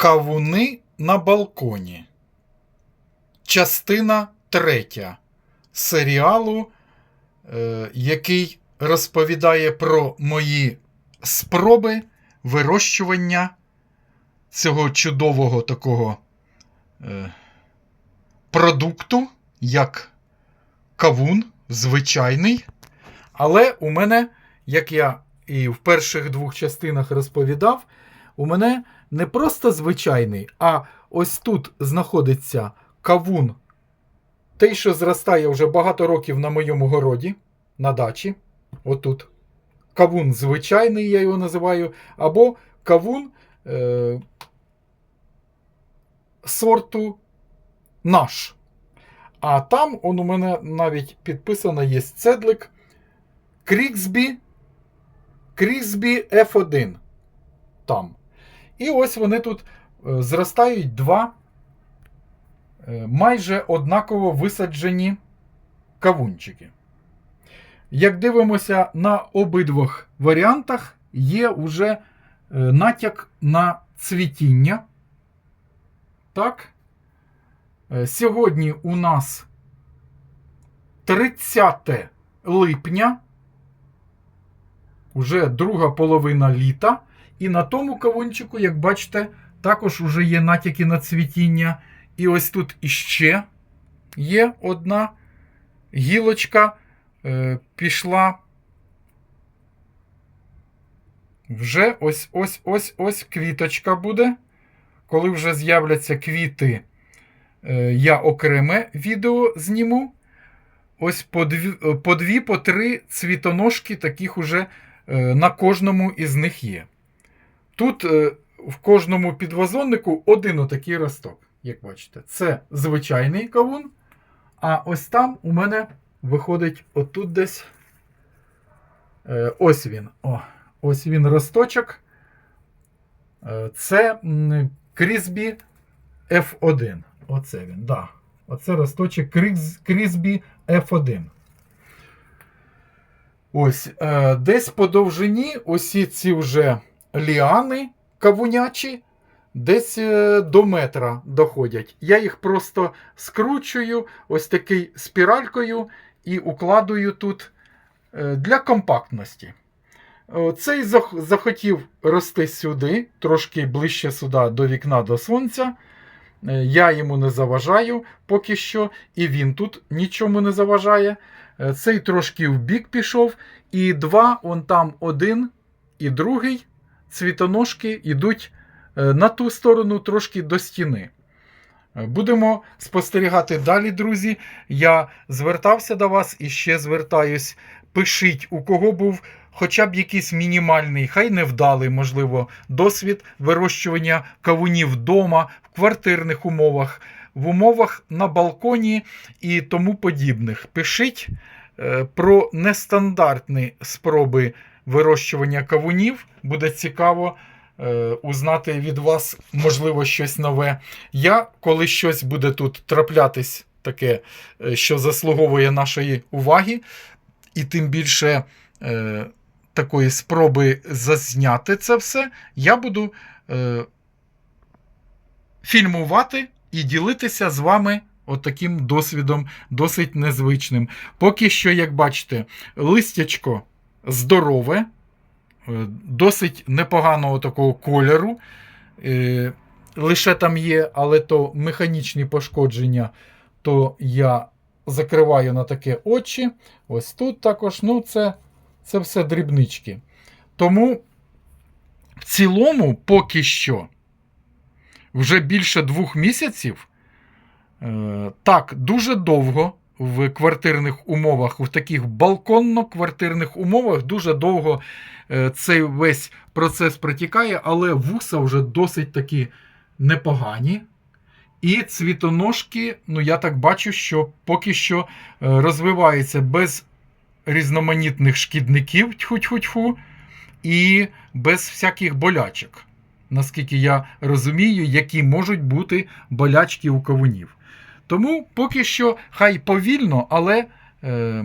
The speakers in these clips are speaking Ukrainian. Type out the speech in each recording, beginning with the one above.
Кавуни на балконі. Частина третя серіалу, е, який розповідає про мої спроби вирощування цього чудового такого е, продукту, як кавун, звичайний. Але у мене, як я і в перших двох частинах розповідав, у мене не просто звичайний, а ось тут знаходиться кавун. Той, що зростає вже багато років на моєму городі, на дачі. Отут. Кавун звичайний, я його називаю, або кавун е- сорту наш. А там он у мене навіть підписано є цедлик Кріксбі Кріксбі F1. Там. І ось вони тут е, зростають два е, майже однаково висаджені кавунчики. Як дивимося на обидвох варіантах, є уже е, натяк на цвітіння. Так. Сьогодні у нас 30 липня, уже друга половина літа. І на тому кавунчику, як бачите, також вже є натяки на цвітіння. І ось тут іще є одна гілочка е, пішла. Вже ось ось ось ось квіточка буде. Коли вже з'являться квіти, е, я окреме відео зніму. Ось по дві, по дві, по три цвітоножки таких уже е, на кожному із них є. Тут е, в кожному підвазоннику один отакий росток, як бачите. Це звичайний кавун. А ось там у мене виходить отут десь. Е, ось він. О, ось він росточок. Е, це Крізбі F1. Оце він, да. Оце росточок Кріз, Крізбі F1. Ось, десь по довжині усі ці вже ліани кавунячі десь е, до метра доходять. Я їх просто скручую ось такий спіралькою і укладую тут е, для компактності. Е, Цей захотів рости сюди, трошки ближче сюди до вікна до сонця. Я йому не заважаю поки що, і він тут нічому не заважає. Цей трошки в бік пішов, і два, он там один і другий цвітоножки йдуть е, на ту сторону трошки до стіни. Е, Будемо спостерігати далі, друзі. Я звертався до вас і ще звертаюсь. Пишіть, у кого був хоча б якийсь мінімальний, хай невдалий, можливо, досвід вирощування кавунів вдома, в квартирних умовах, в умовах на балконі і тому подібних. Пишіть е, про нестандартні спроби вирощування кавунів. Буде цікаво е, узнати від вас, можливо, щось нове. Я, коли щось буде тут траплятись, таке, е, що заслуговує нашої уваги, і тим більше е, такої спроби зазняти це все, я буду е, фільмувати і ділитися з вами. Отаким досвідом досить незвичним. Поки що, як бачите, листячко здорове, е, досить непоганого такого кольору. Е, Лише там є, але то механічні пошкодження, то я закриваю на таке очі. Ось тут також, ну, це, це все дрібнички. Тому в цілому, поки що, вже більше двох місяців. Е, Так, дуже довго в квартирних умовах, в таких балконно-квартирних умовах, дуже довго е, цей весь процес протікає, але вуса вже досить таки непогані. І цвітоножки, ну я так бачу, що поки що е, розвиваються без різноманітних шкідників, тьху-тьху-тьху, і без всяких болячок. Наскільки я розумію, які можуть бути болячки у кавунів. Тому поки що хай повільно, але, е,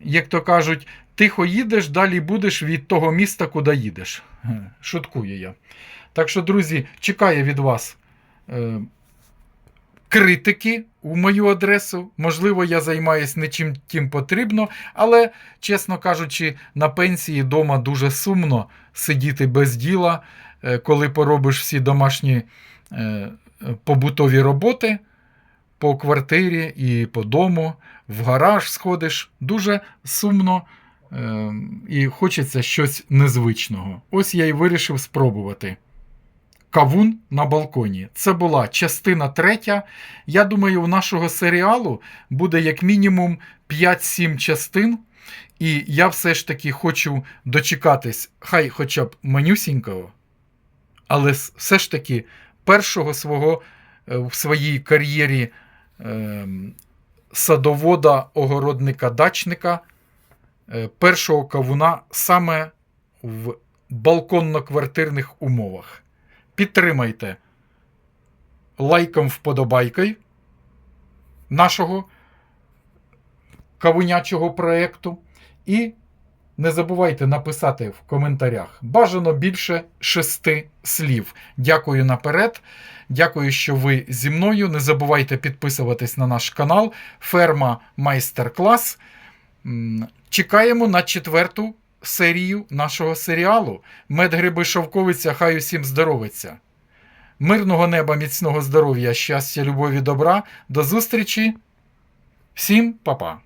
як то кажуть, тихо їдеш, далі будеш від того міста, куди їдеш. Е, Шуткую я. Так що, друзі, чекаю від вас е, критики у мою адресу. Можливо, я займаюся не чим тим потрібно, але, чесно кажучи, на пенсії вдома дуже сумно сидіти без діла, е, коли поробиш всі домашні е, побутові роботи по квартирі і по дому, в гараж сходиш. Дуже сумно е, і хочеться щось незвичного. Ось я і вирішив спробувати. Кавун на балконі. Це була частина третя. Я думаю, у нашого серіалу буде як мінімум 5-7 частин. І я все ж таки хочу дочекатись, хай хоча б менюсінького, але все ж таки першого свого е, в своїй кар'єрі садовода, огородника, дачника, е, першого кавуна саме в балконно-квартирних умовах. Підтримайте лайком вподобайкою нашого кавунячого проєкту. І не забувайте написати в коментарях бажано більше шести слів. Дякую наперед. Дякую, що ви зі мною. Не забувайте підписуватись на наш канал Ферма Майстер-клас. Чекаємо на четверту серію нашого серіалу. Медгриби Шовковиця, хай усім здоровиться. Мирного неба, міцного здоров'я, щастя, любові, добра. До зустрічі. Всім па-па.